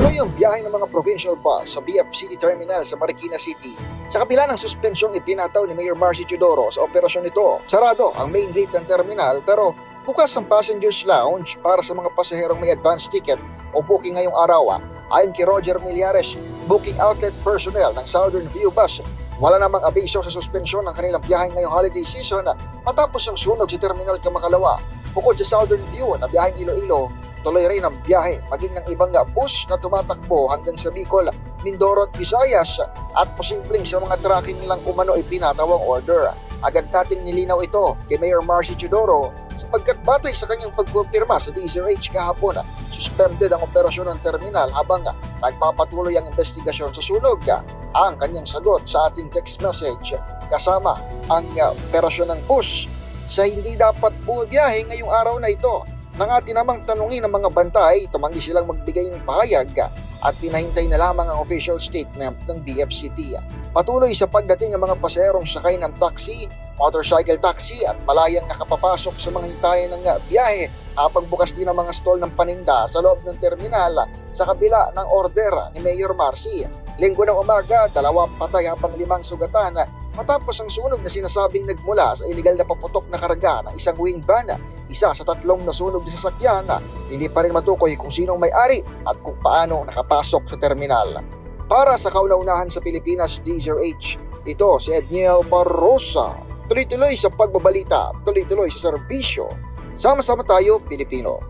Tuloy ang biyahe ng mga provincial bus sa BF City Terminal sa Marikina City. Sa kabila ng suspensyong ipinataw ni Mayor Marcy Teodoro sa operasyon nito, sarado ang main gate ng terminal pero bukas ang passengers lounge para sa mga pasaherong may advance ticket o booking ngayong araw. Ayon kay Roger Millares, booking outlet personnel ng Southern View Bus, wala namang abiso sa suspensyon ng kanilang biyahe ngayong holiday season matapos ang sunog sa Terminal Kamakalawa. Bukod sa Southern View na biyaheng Iloilo, tuloy rin ang biyahe maging ng ibang bus na tumatakbo hanggang sa Bicol, Mindoro at Visayas at posibleng sa mga tracking nilang umano ipinatawang order. Agad nating nilinaw ito kay Mayor Marcy Teodoro sapagkat batay sa kanyang pagkumpirma sa DZRH kahapon, suspended ang operasyon ng terminal habang nagpapatuloy ang investigasyon sa sunog. Ang kanyang sagot sa ating text message kasama ang operasyon ng bus sa hindi dapat bumibiyahe ngayong araw na ito. Nang atin namang tanungin ng mga bantay, tumanggi silang magbigay ng pahayag at pinahintay na lamang ang official statement ng BFCT. Patuloy sa pagdating ng mga paserong sakay ng taxi, motorcycle taxi at malayang nakapapasok sa mga hintayan ng biyahe habang bukas din ang mga stall ng paninda sa loob ng terminal sa kabila ng order ni Mayor Marcy. Linggo ng umaga, dalawang patay habang limang sugatan matapos ang sunog na sinasabing nagmula sa illegal na paputok na karga ng isang wing van. Isa sa tatlong nasunog na sasakyan hindi pa rin matukoy kung sinong may-ari at kung paano nakapasok sa terminal. Para sa kauna-unahan sa Pilipinas, DZRH, ito si Edniel Barrosa. Tuloy-tuloy sa pagbabalita, tuloy-tuloy sa serbisyo. Sama-sama tayo, Pilipino.